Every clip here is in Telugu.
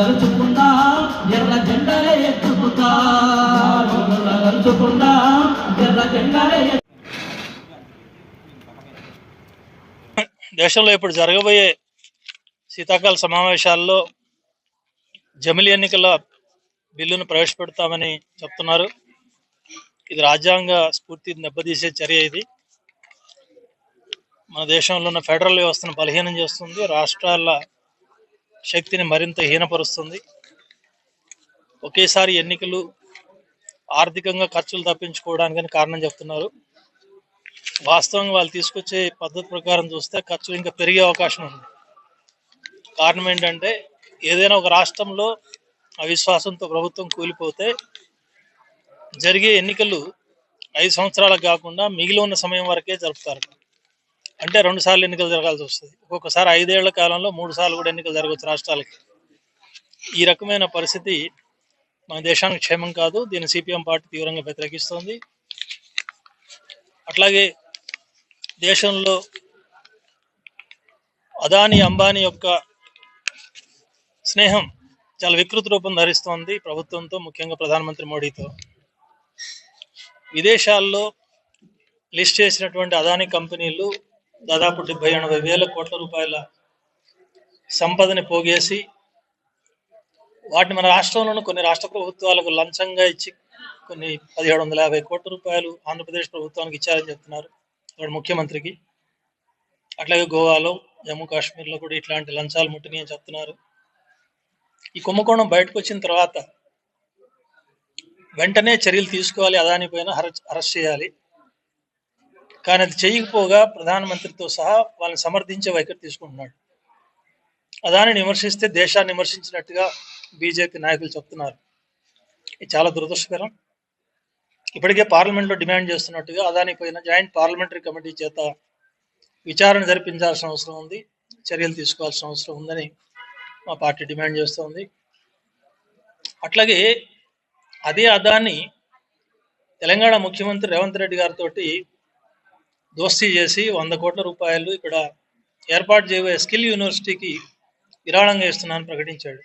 తలుచుకుందా ఎర్ర జెండలే ఎత్తుకుతా తలుచుకుందా ఎర్ర జెండలే దేశంలో ఇప్పుడు జరగబోయే శీతాకాల సమావేశాల్లో జమిలి ఎన్నికల బిల్లును ప్రవేశపెడతామని చెప్తున్నారు. ఇది రాజ్యాంగ స్ఫూర్తి దెబ్బతీసే చర్య ఇది. మన దేశంలో ఉన్న ఫెడరల్ వ్యవస్థను బలహీనం చేస్తుంది. రాష్ట్రాల శక్తిని మరింత హీనపరుస్తుంది. ఒకేసారి ఎన్నికలు ఆర్థికంగా ఖర్చులు తప్పించుకోవడానికని కారణం చెప్తున్నారు. వాస్తవంగా వాళ్ళు తీసుకొచ్చే పద్ధతి ప్రకారం చూస్తే ఖర్చులు ఇంకా పెరిగే అవకాశం ఉంది. కారణం ఏంటంటే ఏదైనా ఒక రాష్ట్రంలో అవిశ్వాసంతో ప్రభుత్వం కూలిపోతే జరిగే ఎన్నికలు ఐదు సంవత్సరాలకు కాకుండా మిగిలి ఉన్న సమయం వరకే జరుపుతారు. అంటే రెండు సార్లు ఎన్నికలు జరగాల్సి వస్తుంది. ఒక్కొక్కసారి ఐదేళ్ళ కాలంలో మూడు సార్లు కూడా ఎన్నికలు జరగవచ్చు రాష్ట్రాలకి. ఈ రకమైన పరిస్థితి మన దేశానికి క్షేమం కాదు దీన్ని సిపిఎం పార్టీ తీవ్రంగా వ్యతిరేకిస్తోంది. అట్లాగే దేశంలో అదానీ అంబానీ యొక్క స్నేహం చాలా వికృత రూపం ధరిస్తోంది ప్రభుత్వంతో ముఖ్యంగా ప్రధానమంత్రి మోడీతో. విదేశాల్లో లిస్ట్ చేసినటువంటి అదానీ కంపెనీలు దాదాపు డెబ్బై ఎనభై వేల కోట్ల రూపాయల సంపదని పోగేసి వాటిని మన రాష్ట్రంలోనూ కొన్ని రాష్ట్ర ప్రభుత్వాలకు లంచంగా ఇచ్చి కొన్ని పదిహేడు వందల యాభై కోట్ల రూపాయలు ఆంధ్రప్రదేశ్ ప్రభుత్వానికి ఇచ్చారని చెప్తున్నారు అక్కడ ముఖ్యమంత్రికి. అట్లాగే గోవాలో జమ్మూ కాశ్మీర్లో కూడా ఇట్లాంటి లంచాలు ముట్టినాయి అని చెప్తున్నారు. ఈ కుంభకోణం బయటకు వచ్చిన తర్వాత వెంటనే చర్యలు తీసుకోవాలి అదాని పైన అరెస్ట్ చేయాలి. కానీ అది చేయకపోగా ప్రధానమంత్రితో సహా వాళ్ళని సమర్థించే వైఖరి తీసుకుంటున్నాడు. అదాన్ని విమర్శిస్తే దేశాన్ని విమర్శించినట్టుగా బీజేపీ నాయకులు చెప్తున్నారు. ఇది చాలా దురదృష్టకరం. ఇప్పటికే పార్లమెంట్లో డిమాండ్ చేస్తున్నట్టుగా అదాని పైన జాయింట్ పార్లమెంటరీ కమిటీ చేత విచారణ జరిపించాల్సిన అవసరం ఉంది. చర్యలు తీసుకోవాల్సిన అవసరం ఉందని మా పార్టీ డిమాండ్ చేస్తోంది. అట్లాగే అదే అదాన్ని తెలంగాణ ముఖ్యమంత్రి రేవంత్ రెడ్డి గారితో దోస్తీ చేసి వంద కోట్ల రూపాయలు ఇక్కడ ఏర్పాటు చేయబోయే స్కిల్ యూనివర్సిటీకి విరాళంగా ఇస్తున్నానని ప్రకటించాడు.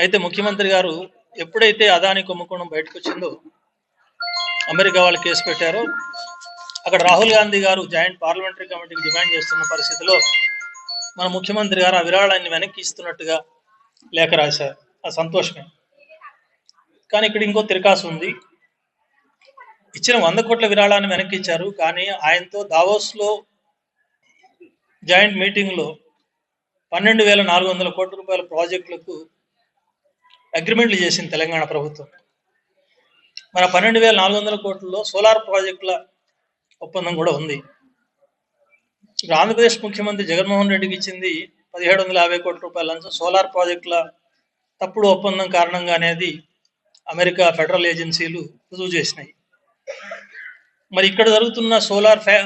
అయితే ముఖ్యమంత్రి గారు ఎప్పుడైతే అదాని కుంభకోణం బయటకు వచ్చిందో అమెరికా వాళ్ళు కేసు పెట్టారో అక్కడ రాహుల్ గాంధీ గారు జాయింట్ పార్లమెంటరీ కమిటీకి డిమాండ్ చేస్తున్న పరిస్థితిలో మన ముఖ్యమంత్రి గారు ఆ విరాళాన్ని వెనక్కి ఇస్తున్నట్టుగా లేఖ రాశారు. ఆ సంతోషమే. కానీ ఇక్కడ ఇంకో తిరకాసు ఉంది. ఇచ్చిన వంద కోట్ల విరాళాన్ని వెనక్కి ఇచ్చారు కానీ ఆయనతో దావోస్లో జాయింట్ మీటింగ్లో పన్నెండు వేల నాలుగు వందల కోట్ల రూపాయల ప్రాజెక్టులకు అగ్రిమెంట్లు చేసింది తెలంగాణ ప్రభుత్వం. మన పన్నెండు వేల నాలుగు వందల కోట్లలో సోలార్ ప్రాజెక్టుల ఒప్పందం కూడా ఉంది. ఇప్పుడు ఆంధ్రప్రదేశ్ ముఖ్యమంత్రి జగన్మోహన్ రెడ్డికి ఇచ్చింది పదిహేడు వందల యాభై కోట్ల రూపాయల లంచం సోలార్ ప్రాజెక్టుల తప్పుడు ఒప్పందం కారణంగా అనేది అమెరికా ఫెడరల్ ఏజెన్సీలు రుజువు చేసినాయి. మరి ఇక్కడ జరుగుతున్న సోలార్ ఫ్యా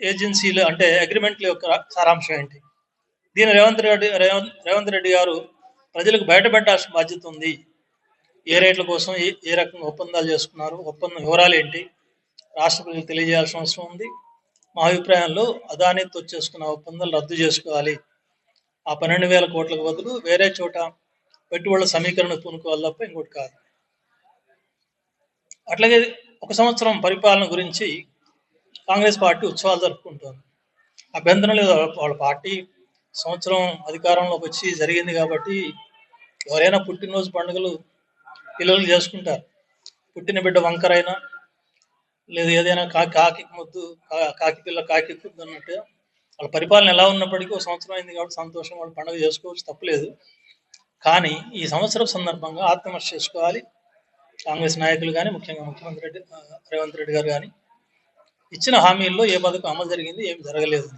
ఏజెన్సీలు అంటే అగ్రిమెంట్ల యొక్క సారాంశం ఏంటి? దీని రేవంత్ రెడ్డి రేవంత్ రేవంత్ రెడ్డి గారు ప్రజలకు బయటపెట్టాల్సిన బాధ్యత ఉంది. ఏ రేట్ల కోసం ఏ ఏ రకంగా ఒప్పందాలు చేసుకున్నారు ఒప్పందం వివరాలు ఏంటి? రాష్ట్ర ప్రజలకు తెలియజేయాల్సిన అవసరం ఉంది. మా అభిప్రాయంలో అదానితో చేసుకున్న ఒప్పందాలు రద్దు చేసుకోవాలి. ఆ పన్నెండు వేల కోట్లకు బదులు వేరే చోట పెట్టుబడుల సమీకరణ పూనుకోవాలి తప్ప ఇంకోటి కాదు. అట్లాగే ఒక సంవత్సరం పరిపాలన గురించి కాంగ్రెస్ పార్టీ ఉత్సవాలు జరుపుకుంటుంది. అభ్యంతరం లేదు వాళ్ళ పార్టీ సంవత్సరం అధికారంలోకి వచ్చి జరిగింది కాబట్టి ఎవరైనా పుట్టినరోజు పండుగలు పిల్లలు చేసుకుంటారు. పుట్టిన బిడ్డ వంకరైనా లేదు ఏదైనా కాకి కాకి ముద్దు కా- కాకి పిల్ల కాకి ముద్దు అన్నట్టు వాళ్ళ పరిపాలన ఎలా ఉన్నప్పటికీ ఒక సంవత్సరం అయింది కాబట్టి సంతోషం వాళ్ళు పండుగ చేసుకోవచ్చు తప్పలేదు. కానీ ఈ సంవత్సరం సందర్భంగా ఆత్మహత్య చేసుకోవాలి. కాంగ్రెస్ నాయకులు కానీ ముఖ్యంగా ముఖ్యమంత్రి రెడ్డి రేవంత్ రెడ్డి గారు కానీ ఇచ్చిన హామీల్లో ఏ పథకం అమలు జరిగింది ఏం జరగలేదు.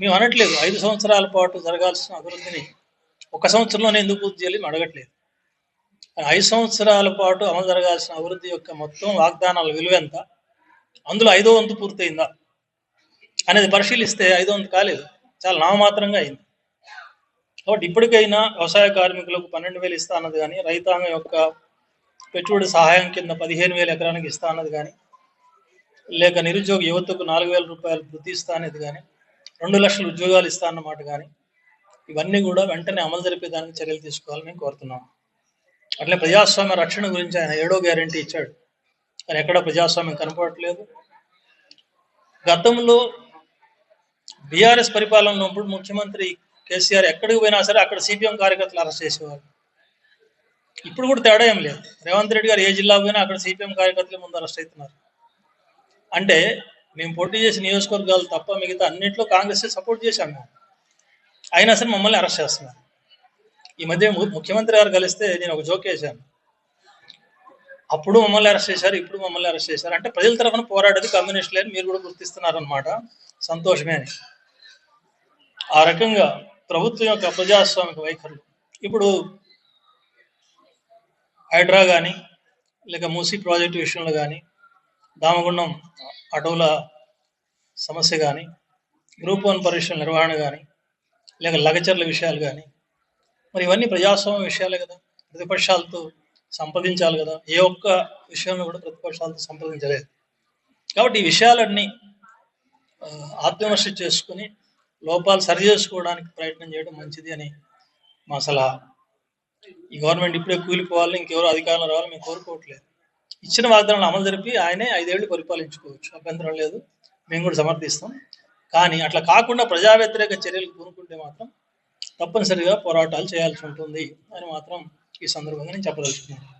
మేము అనట్లేదు ఐదు సంవత్సరాల పాటు జరగాల్సిన అభివృద్ధిని ఒక సంవత్సరంలోనే ఎందుకు పూర్తి చేయాలి మేము అడగట్లేదు. ఐదు సంవత్సరాల పాటు అమలు జరగాల్సిన అభివృద్ధి యొక్క మొత్తం వాగ్దానాల విలువ ఎంత? అందులో ఐదో వంతు పూర్తయిందా? అనేది పరిశీలిస్తే ఐదో వంతు కాలేదు చాలా నామమాత్రంగా అయింది. కాబట్టి ఇప్పటికైనా వ్యవసాయ కార్మికులకు పన్నెండు వేలు ఇస్తా అన్నది కానీ రైతాంగం యొక్క పెట్టుబడి సహాయం కింద పదిహేను వేల ఎకరానికి ఇస్తా అన్నది కానీ లేక నిరుద్యోగ యువతకు నాలుగు వేల రూపాయలు వృద్ధి ఇస్తా అనేది కానీ రెండు లక్షల ఉద్యోగాలు ఇస్తా అన్నమాట కానీ ఇవన్నీ కూడా వెంటనే అమలు జరిపేదానికి చర్యలు తీసుకోవాలని కోరుతున్నాం. అట్లే ప్రజాస్వామ్య రక్షణ గురించి ఆయన ఏడో గ్యారంటీ ఇచ్చాడు. కానీ ఎక్కడ ప్రజాస్వామ్యం కనపడట్లేదు. గతంలో బీఆర్ఎస్ పరిపాలన ఉన్నప్పుడు ముఖ్యమంత్రి కేసీఆర్ ఎక్కడికి పోయినా సరే అక్కడ సిపిఎం కార్యకర్తలు అరెస్ట్ చేసేవారు ఇప్పుడు కూడా తేడా ఏం లేదు. రేవంత్ రెడ్డి గారు ఏ జిల్లా పోయినా అక్కడ సిపిఎం కార్యకర్తలు ముందు అరెస్ట్ అవుతున్నారు. అంటే మేము పోటీ చేసిన నియోజకవర్గాలు తప్ప మిగతా అన్నింటిలో కాంగ్రెస్ సపోర్ట్ చేశాం మేము. అయినా సరే మమ్మల్ని అరెస్ట్ చేస్తున్నారు. ఈ మధ్య ముఖ్యమంత్రి గారు కలిస్తే నేను ఒక జోక్ వేశాను. అప్పుడు మమ్మల్ని అరెస్ట్ చేశారు ఇప్పుడు మమ్మల్ని అరెస్ట్ చేశారు. అంటే ప్రజల తరఫున పోరాడేది కమ్యూనిస్టులే అని మీరు కూడా గుర్తిస్తున్నారు అనమాట సంతోషమే అని. ఆ రకంగా ప్రభుత్వం యొక్క ప్రజాస్వామిక వైఖరులు. ఇప్పుడు హైడ్రా కానీ లేక మూసీ ప్రాజెక్టు విషయంలో కానీ దామగుండం అటవుల సమస్య కానీ గ్రూప్ వన్ పరీక్షల నిర్వహణ కానీ లేక లగచర్ల విషయాలు కానీ మరి ఇవన్నీ ప్రజాస్వామ్య విషయాలే కదా. ప్రతిపక్షాలతో సంప్రదించాలి కదా. ఏ ఒక్క విషయంలో కూడా ప్రతిపక్షాలతో సంప్రదించలేదు. కాబట్టి ఈ విషయాలన్నీ ఆత్మవిమర్శ చేసుకుని లోపాలు సరి చేసుకోవడానికి ప్రయత్నం చేయడం మంచిది అని మా సలహా. ఈ గవర్నమెంట్ ఇప్పుడే కూలిపోవాలి ఇంకెవరు అధికారంలో రావాలి మేము కోరుకోవట్లేదు. ఇచ్చిన వాగ్దానాలు అమలు జరిపి ఆయనే ఐదేళ్ళు పరిపాలించుకోవచ్చు. అభ్యంతరం లేదు. మేము కూడా సమర్థిస్తాం. కానీ అట్లా కాకుండా ప్రజా వ్యతిరేక చర్యలు కోరుకుంటే మాత్రం తప్పనిసరిగా పోరాటాలు చేయాల్సి ఉంటుంది అని మాత్రం ఈ సందర్భంగా నేను చెప్పదలుచుకున్నాను.